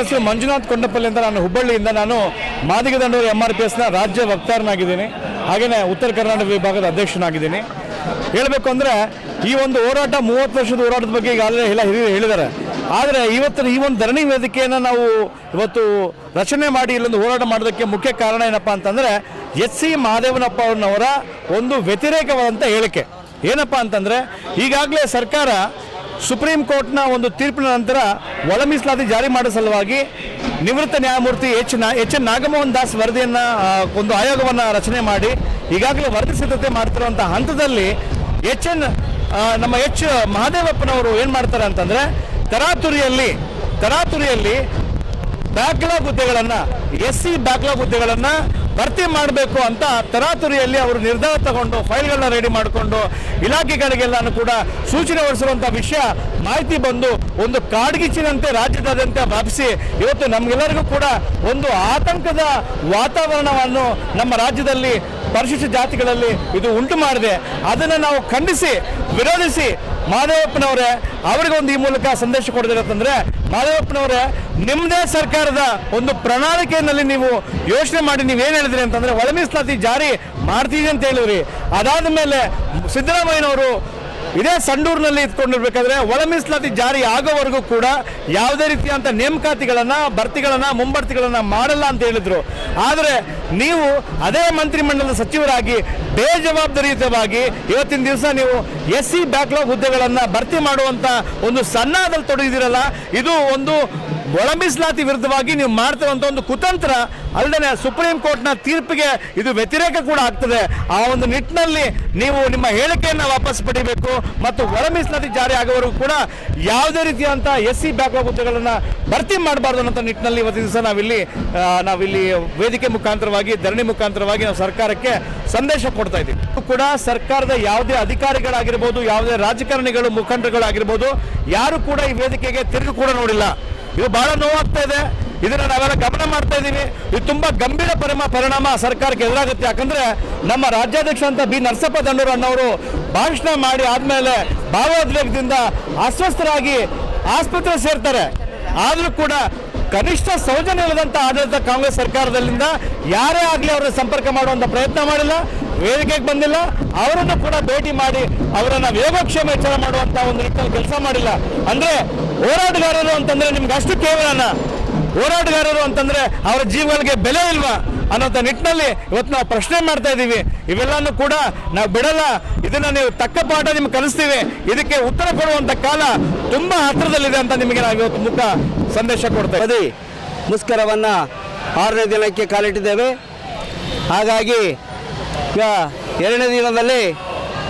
ಹೆಸರು ಮಂಜುನಾಥ್ ಕೊಂಡಪಲ್ಲಿ ಅಂತ ನಾನು ಹುಬ್ಬಳ್ಳಿಯಿಂದ ನಾನು Madiga Dandoru M R P ಎಸ್ನ ರಾಜ್ಯ ವಕ್ತಾರನಾಗಿದ್ದೀನಿ. ಹಾಗೆಯೇ ಉತ್ತರ ಕರ್ನಾಟಕ ವಿಭಾಗದ ಅಧ್ಯಕ್ಷನಾಗಿದ್ದೀನಿ. ಹೇಳಬೇಕು ಅಂದರೆ ಈ ಒಂದು ಹೋರಾಟ ಮೂವತ್ತು ವರ್ಷದ ಹೋರಾಟದ ಬಗ್ಗೆ ಈಗಾಗಲೇ ಎಲ್ಲ ಹಿರಿಯರು ಹೇಳಿದ್ದಾರೆ. ಆದರೆ ಇವತ್ತಿನ ಈ ಒಂದು ಧರಣಿ ವೇದಿಕೆಯನ್ನು ನಾವು ಇವತ್ತು ರಚನೆ ಮಾಡಿ ಇಲ್ಲೊಂದು ಹೋರಾಟ ಮಾಡೋದಕ್ಕೆ ಮುಖ್ಯ ಕಾರಣ ಏನಪ್ಪ ಅಂತಂದರೆ ಎಸ್ ಸಿ ಮಹಾದೇವನಪ್ಪ ಅವ್ರನ್ನವರ ಒಂದು ವ್ಯತಿರೇಕವಾದಂಥ ಹೇಳಿಕೆ. ಏನಪ್ಪ ಅಂತಂದರೆ ಈಗಾಗಲೇ ಸರ್ಕಾರ ಸುಪ್ರೀಂ ಕೋರ್ಟ್ನ ಒಂದು ತೀರ್ಪಿನ ನಂತರ ಒಳ ಮೀಸಲಾತಿ ಜಾರಿ ಮಾಡೋ ಸಲುವಾಗಿ ನಿವೃತ್ತ ನ್ಯಾಯಮೂರ್ತಿ ಎಚ್ನ, ಎಚ್ ಎನ್ ನಾಗಮೋಹನ್ ದಾಸ್ ವರದಿಯನ್ನು ಒಂದು ಆಯೋಗವನ್ನು ರಚನೆ ಮಾಡಿ ಈಗಾಗಲೇ ವರದಿ ಸಿದ್ಧತೆ ಮಾಡ್ತಿರುವಂಥ ಹಂತದಲ್ಲಿ ಎಚ್ ಎನ್ ನಮ್ಮ ಎಚ್ ಮಹಾದೇವಪ್ಪನವರು ಏನು ಮಾಡ್ತಾರೆ ಅಂತಂದರೆ ತರಾತುರಿಯಲ್ಲಿ ತರಾತುರಿಯಲ್ಲಿ ಬ್ಯಾಕ್ಲಾಗ್ ಹುದ್ದೆಗಳನ್ನು ಎಸ್ ಸಿ ಬ್ಯಾಕ್ಲಾಗ್ ಹುದ್ದೆಗಳನ್ನು ಭರ್ತಿ ಮಾಡಬೇಕು ಅಂತ ತರಾತುರಿಯಲ್ಲಿ ಅವರು ನಿರ್ಧಾರ ತಗೊಂಡು ಫೈಲ್ಗಳನ್ನ ರೆಡಿ ಮಾಡಿಕೊಂಡು ಇಲಾಖೆಗಳಿಗೆಲ್ಲಾನು ಕೂಡ ಸೂಚನೆ ಹೊರಡಿಸಿರುವಂಥ ವಿಷಯ ಮಾಹಿತಿ ಬಂದು ಒಂದು ಕಾಡ್ಗಿಚ್ಚಿನಂತೆ ರಾಜ್ಯದಾದ್ಯಂತ ಭಾವಿಸಿ ಇವತ್ತು ನಮಗೆಲ್ಲರಿಗೂ ಕೂಡ ಒಂದು ಆತಂಕದ ವಾತಾವರಣವನ್ನು ನಮ್ಮ ರಾಜ್ಯದಲ್ಲಿ ಪರಿಶಿಷ್ಟ ಜಾತಿಗಳಲ್ಲಿ ಇದು ಉಂಟು ಮಾಡಿದೆ. ಅದನ್ನು ನಾವು ಖಂಡಿಸಿ ವಿರೋಧಿಸಿ ಮಾದೇವಪ್ಪನವರೇ ಅವರಿಗೊಂದು ಈ ಮೂಲಕ ಸಂದೇಶ ಕೊಡೋದಿರತ್ತಂದ್ರೆ ಮಾದೇವಪ್ಪನವರೇ ನಿಮ್ಮದೇ ಸರ್ಕಾರದ ಒಂದು ಪ್ರಣಾಳಿಕೆಯಲ್ಲಿ ನೀವು ಯೋಚನೆ ಮಾಡಿ ನೀವೇನು ಹೇಳಿದ್ರಿ ಅಂತಂದ್ರೆ ಒಳ ಮೀಸಲಾತಿ ಜಾರಿ ಮಾಡ್ತೀವಿ ಅಂತ ಹೇಳಿದ್ರಿ ಅದಾದ ಮೇಲೆ ಸಿದ್ದರಾಮಯ್ಯನವರು ಇದೇ ಸಂಡೂರಿನಲ್ಲಿ ಇದ್ಕೊಂಡಿರ್ಬೇಕಾದ್ರೆ ಒಳ ಮೀಸಲಾತಿ ಜಾರಿ ಆಗೋವರೆಗೂ ಕೂಡ ಯಾವುದೇ ರೀತಿಯಂತ ನೇಮಕಾತಿಗಳನ್ನ, ಭರ್ತಿಗಳನ್ನ ಮುಂಬಡ್ತಿಗಳನ್ನ ಮಾಡಲ್ಲ ಅಂತ ಹೇಳಿದ್ರು. ಆದರೆ ನೀವು ಅದೇ ಮಂತ್ರಿಮಂಡಲದ ಸಚಿವರಾಗಿ ಬೇಜವಾಬ್ದಾರಿಯುತವಾಗಿ ಇವತ್ತಿನ ದಿವಸ ನೀವು ಎಸ್ ಸಿ ಬ್ಯಾಕ್ಲಾಗ್ ಹುದ್ದೆಗಳನ್ನು ಭರ್ತಿ ಮಾಡುವಂತ ಒಂದು ಸನ್ನಾದಲ್ಲಿ ತೊಡಗಿದಿರಲ್ಲ ಇದು ಒಂದು ಒಳ ಮೀಸಲಾತಿ ವಿರುದ್ಧವಾಗಿ ನೀವು ಮಾಡ್ತಿರುವಂತ ಒಂದು ಕುತಂತ್ರ ಅಲ್ಲದೆ ಸುಪ್ರೀಂ ಕೋರ್ಟ್ನ ತೀರ್ಪಿಗೆ ಇದು ವ್ಯತಿರೇಕ ಕೂಡ ಆಗ್ತದೆ. ಆ ಒಂದು ನಿಟ್ಟಿನಲ್ಲಿ ನೀವು ನಿಮ್ಮ ಹೇಳಿಕೆಯನ್ನು ವಾಪಸ್ ಪಡಿಬೇಕು ಮತ್ತು ಒಳ ಮೀಸಲಾತಿ ಜಾರಿ ಆಗೋವರೆಗೂ ಕೂಡ ಯಾವುದೇ ರೀತಿಯಾದಂಥ ಎಸ್ ಸಿ ಬ್ಯಾಕ್ವರ್ಡ್ ಹುದ್ದೆಗಳನ್ನು ಭರ್ತಿ ಮಾಡಬಾರ್ದು ಅನ್ನೋ ನಿಟ್ಟಿನಲ್ಲಿ ಇವತ್ತು ದಿವಸ ನಾವಿಲ್ಲಿ ನಾವಿಲ್ಲಿ ವೇದಿಕೆ ಮುಖಾಂತರವಾಗಿ, ಧರಣಿ ಮುಖಾಂತರವಾಗಿ ನಾವು ಸರ್ಕಾರಕ್ಕೆ ಸಂದೇಶ ಕೊಡ್ತಾ ಇದ್ದೀವಿ. ಕೂಡ ಸರ್ಕಾರದ ಯಾವುದೇ ಅಧಿಕಾರಿಗಳಾಗಿರ್ಬೋದು, ಯಾವುದೇ ರಾಜಕಾರಣಿಗಳು, ಮುಖಂಡರುಗಳಾಗಿರ್ಬೋದು, ಯಾರು ಕೂಡ ಈ ವೇದಿಕೆಗೆ ತಿರುಗಿ ಕೂಡ ನೋಡಿಲ್ಲ. ಇದು ಬಹಳ ನೋವಾಗ್ತಾ ಇದೆ. ಇದನ್ನ ನಾವೆಲ್ಲ ಗಮನ ಮಾಡ್ತಾ ಇದ್ದೀವಿ. ಇದು ತುಂಬಾ ಗಂಭೀರ ಪರಿಮ, ಪರಿಣಾಮ ಸರ್ಕಾರಕ್ಕೆ ಎದುರಾಗುತ್ತೆ. ಯಾಕಂದ್ರೆ ನಮ್ಮ ರಾಜ್ಯಾಧ್ಯಕ್ಷ ಅಂತ ಬಿ. ನರಸಪ್ಪ ದಂಡೂರು ಅನ್ನೋರು ಭಾಷಣ ಮಾಡಿ ಆದ್ಮೇಲೆ ಭಾವೋದ್ವೇಗದಿಂದ ಅಸ್ವಸ್ಥರಾಗಿ ಆಸ್ಪತ್ರೆ ಸೇರ್ತಾರೆ. ಆದ್ರೂ ಕೂಡ ಕನಿಷ್ಠ ಸೌಜನ್ಯ ಇಲ್ಲದಂತ ಆಡಳಿತ ಕಾಂಗ್ರೆಸ್ ಸರ್ಕಾರದಲ್ಲಿಂದ ಯಾರೇ ಆಗಲಿ ಅವರ ಸಂಪರ್ಕ ಮಾಡುವಂತ ಪ್ರಯತ್ನ ಮಾಡಿಲ್ಲ, ವೇದಿಕೆಗೆ ಬಂದಿಲ್ಲ. ಅವರನ್ನು ಕೂಡ ಭೇಟಿ ಮಾಡಿ ಅವರನ್ನ ಯೋಗಕ್ಷೇಮ ಎಚ್ಚರ ಮಾಡುವಂತ ಒಂದು ನಿಟ್ಟಿನಲ್ಲಿ ಕೆಲಸ ಮಾಡಿಲ್ಲ. ಅಂದ್ರೆ ಹೋರಾಟಗಾರರು ಅಂತಂದ್ರೆ ನಿಮ್ಗೆ ಅಷ್ಟು ಕೇವಲನ. ಹೋರಾಟಗಾರರು ಅಂತಂದ್ರೆ ಅವರ ಜೀವಗಳಿಗೆ ಬೆಲೆ ಇಲ್ವಾ ಅನ್ನೋಂಥ ನಿಟ್ಟಿನಲ್ಲಿ ಇವತ್ತು ನಾವು ಪ್ರಶ್ನೆ ಮಾಡ್ತಾ ಇದ್ದೀವಿ. ಇವೆಲ್ಲನೂ ಕೂಡ ನಾವು ಬಿಡಲ್ಲ. ಇದನ್ನ ನೀವು ತಕ್ಕ ಪಾಠ ನಿಮ್ಗೆ ಕಲಿಸ್ತೀವಿ. ಇದಕ್ಕೆ ಉತ್ತರ ಕೊಡುವಂಥ ಕಾಲ ತುಂಬಾ ಹತ್ತಿರದಲ್ಲಿದೆ ಅಂತ ನಿಮಗೆ ನಾವು ಇವತ್ತು ಮುಖ ಸಂದೇಶ ಕೊಡ್ತಾ. ಅವಧಿ ಮುಷ್ಕರವನ್ನು ಆರನೇ ದಿನಕ್ಕೆ ಕಾಲಿಟ್ಟಿದ್ದೇವೆ. ಹಾಗಾಗಿ ಎರಡನೇ ದಿನದಲ್ಲಿ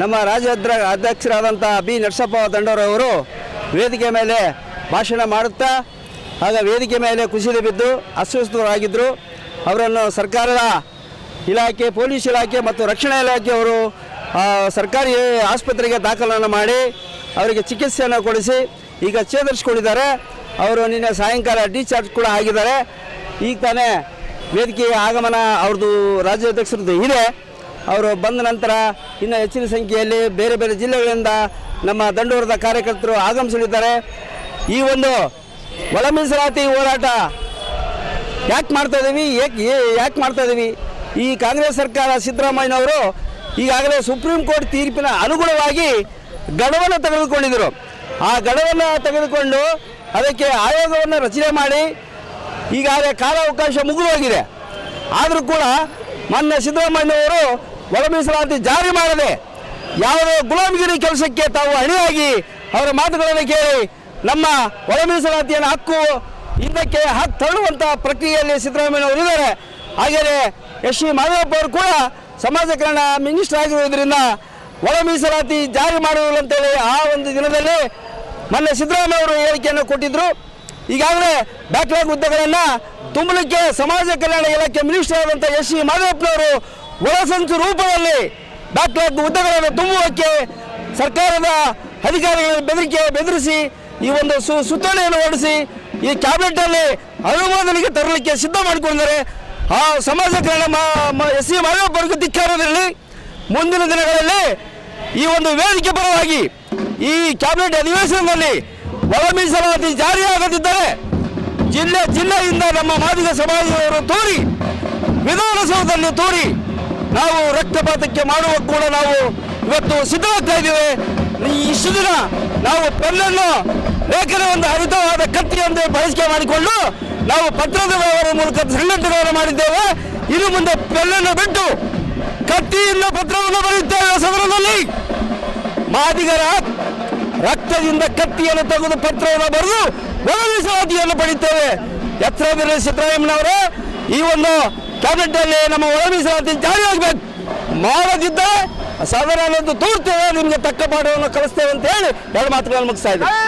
ನಮ್ಮ ರಾಜ್ಯ ಅಧ್ಯಕ್ಷರಾದಂಥ ಬಿ ನರಸಪ್ಪ ದಂಡೋರವರು ವೇದಿಕೆ ಮೇಲೆ ಭಾಷಣ ಮಾಡುತ್ತಾ, ಆಗ ವೇದಿಕೆ ಮೇಲೆ ಕುಸಿದು ಬಿದ್ದು ಅಸ್ವಸ್ಥರಾಗಿದ್ದರು ಅವರನ್ನು ಸರ್ಕಾರದ ಇಲಾಖೆ, ಪೊಲೀಸ್ ಇಲಾಖೆ ಮತ್ತು ರಕ್ಷಣಾ ಇಲಾಖೆಯವರು ಸರ್ಕಾರಿ ಆಸ್ಪತ್ರೆಗೆ ದಾಖಲನ್ನು ಮಾಡಿ ಅವರಿಗೆ ಚಿಕಿತ್ಸೆಯನ್ನು ಕೊಡಿಸಿ ಈಗ ಚೇತರಿಸ್ಕೊಂಡಿದ್ದಾರೆ. ಅವರು ನಿನ್ನೆ ಸಾಯಂಕಾಲ ಡಿಸ್ಚಾರ್ಜ್ ಕೂಡ ಆಗಿದ್ದಾರೆ. ಈಗ ತಾನೇ ವೇದಿಕೆಯ ಆಗಮನ ಅವ್ರದ್ದು ರಾಜ್ಯಾಧ್ಯಕ್ಷರದ್ದು ಇದೆ. ಅವರು ಬಂದ ನಂತರ ಇನ್ನು ಹೆಚ್ಚಿನ ಸಂಖ್ಯೆಯಲ್ಲಿ ಬೇರೆ ಬೇರೆ ಜಿಲ್ಲೆಗಳಿಂದ ನಮ್ಮ ದಂಡೂರದ ಕಾರ್ಯಕರ್ತರು ಆಗಮಿಸಲಿದ್ದಾರೆ. ಈ ಒಂದು ಒಳ ಮೀಸಲಾತಿ ಹೋರಾಟ ಯಾಕೆ ಮಾಡ್ತಾ ಇದ್ದೀವಿ ಏಕೆ ಯಾಕೆ ಮಾಡ್ತಾ ಇದ್ದೀವಿ ಈ ಕಾಂಗ್ರೆಸ್ ಸರ್ಕಾರ ಸಿದ್ದರಾಮಯ್ಯನವರು ಈಗಾಗಲೇ ಸುಪ್ರೀಂ ಕೋರ್ಟ್ ತೀರ್ಪಿನ ಅನುಗುಣವಾಗಿ ಗಡವನ್ನು ತೆಗೆದುಕೊಂಡಿದ್ದರು. ಆ ಗಡವನ್ನು ತೆಗೆದುಕೊಂಡು ಅದಕ್ಕೆ ಆಯೋಗವನ್ನು ರಚನೆ ಮಾಡಿ ಈಗಾಗಲೇ ಕಾಲಾವಕಾಶ ಮುಗಿದು ಹೋಗಿದೆ ಆದರೂ ಕೂಡ ಮೊನ್ನೆ ಸಿದ್ದರಾಮಯ್ಯನವರು ಒಳ ಮೀಸಲಾತಿ ಜಾರಿ ಮಾಡದೆ ಯಾವುದೋ ಗುಲಾಮಗಿರಿ ಕೆಲಸಕ್ಕೆ ತಾವು ಅಣಿಯಾಗಿ ಅವರ ಮಾತುಗಳನ್ನು ಕೇಳಿ ನಮ್ಮ ಒಳ ಮೀಸಲಾತಿಯನ್ನು ಹಕ್ಕು ಹಿಂದಕ್ಕೆ ಹಕ್ಕು ತಳ್ಳುವಂತಹ ಪ್ರಕ್ರಿಯೆಯಲ್ಲಿ ಸಿದ್ದರಾಮಯ್ಯನವರು ಇದ್ದಾರೆ. ಹಾಗೆಯೇ ಎಸ್ ಸಿ ಮಾಧವಪ್ಪ ಅವರು ಕೂಡ ಸಮಾಜ ಕಲ್ಯಾಣ ಮಿನಿಸ್ಟರ್ ಆಗಿರುವುದರಿಂದ ಒಳ ಮೀಸಲಾತಿ ಜಾರಿ ಮಾಡುವುದಿಲ್ಲ ಅಂತೇಳಿ ಆ ಒಂದು ದಿನದಲ್ಲಿ ಮೊನ್ನೆ ಸಿದ್ದರಾಮಯ್ಯ ಅವರು ಹೇಳಿಕೆಯನ್ನು ಕೊಟ್ಟಿದ್ರು. ಈಗಾಗಲೇ ಬ್ಯಾಕ್ಲಾಗ್ ಹುದ್ದೆಗಳನ್ನು ತುಂಬಲಿಕ್ಕೆ ಸಮಾಜ ಕಲ್ಯಾಣ ಇಲಾಖೆ ಮಿನಿಸ್ಟರ್ ಆದಂಥ ಎಸ್ ಸಿ ಮಾಧವಪ್ಪನವರು ಒಳಸಂಚು ರೂಪದಲ್ಲಿ ಬ್ಯಾಕ್ಲಾಗ್ ಹುದ್ದೆಗಳನ್ನು ತುಂಬುವಕ್ಕೆ ಸರ್ಕಾರದ ಅಧಿಕಾರಿಗಳ ಬೆದರಿಕೆ ಬೆದರಿಸಿ ಈ ಒಂದು ಸು ಸುತ್ತೋಲೆಯನ್ನು ಹೊರಡಿಸಿ ಈ ಕ್ಯಾಬಿನೆಟ್ ಅಲ್ಲಿ ಅನುಮೋದನೆಗೆ ತರಲಿಕ್ಕೆ ಸಿದ್ಧ ಮಾಡಿಕೊಂಡಿದ್ದಾರೆ. ಆ ಸಮಾಜ ಕಲ್ಯಾಣ ಎಸ್ ಸಿ ಮಾಧವಪ್ಪರಿಗೂ ಧಿಕ್ಕಾರದಲ್ಲಿ ಮುಂದಿನ ದಿನಗಳಲ್ಲಿ ಈ ಒಂದು ವೇದಿಕೆ ಪರವಾಗಿ ಈ ಕ್ಯಾಬಿನೆಟ್ ಅಧಿವೇಶನದಲ್ಲಿ ಒಳ ಮೀಸಲಾತಿ ಜಾರಿಯಾಗದಿದ್ದರೆ ಜಿಲ್ಲೆ, ಜಿಲ್ಲೆಯಿಂದ ನಮ್ಮ ಮಾದಿಗ ಸಮಾಜದವರು ತೋರಿ ವಿಧಾನಸೌಧದಲ್ಲಿ ತೋರಿ ನಾವು ರಕ್ತಪಾತಕ್ಕೆ ಮಾಡುವ ಕೂಡ ನಾವು ಇವತ್ತು ಸಿದ್ಧವಾಗ್ತಾ ಇದ್ದೇವೆ. ಇಷ್ಟು ದಿನ ನಾವು ಪೆನ್ನನ್ನು ಲೇಖನ ಒಂದು ಹರಿತವಾದ ಕತ್ತಿಯಂತೆ ಬಳಸಿಕೆ ಮಾಡಿಕೊಂಡು ನಾವು ಪತ್ರದ ವ್ಯವಹಾರ ಮೂಲಕ ಸಂಘಟನೆಗಳನ್ನು ಮಾಡಿದ್ದೇವೆ. ಇನ್ನು ಮುಂದೆ ಪೆನ್ನನ್ನು ಬಿಟ್ಟು ಕತ್ತಿಯಿಂದ ಪತ್ರವನ್ನು ಬರೆಯುತ್ತೇವೆ ಸದನದಲ್ಲಿ. ಮಾದಿಗರ ರಕ್ತದಿಂದ ಕತ್ತಿಯನ್ನು ತೆಗೆದು ಪತ್ರವನ್ನು ಬರೆದು ಒದಗಿಸುವ ಪಡೆಯುತ್ತೇವೆ. ಎತ್ತರ ಸಿದ್ದರಾಮಯ್ಯನವರೇ ಈ ಒಂದು ಕ್ಯಾಬಿನೆಟ್ ಅಲ್ಲಿ ನಮ್ಮ ಒಳಮೀಸಲಾತಿ ಜಾರಿ ಆಗಬೇಕು. ಮಾಡದಿದ್ದರೆ ಸದನ ತೋರ್ತೇವೆ, ನಿಮಗೆ ತಕ್ಕ ಪಾಠವನ್ನು ಕಲಿಸ್ತೇವೆ ಅಂತ ಹೇಳಿ ಎರಡು ಮಾತುಗಳನ್ನು ಮುಗಿಸ್ತಾ ಇದ್ದೇವೆ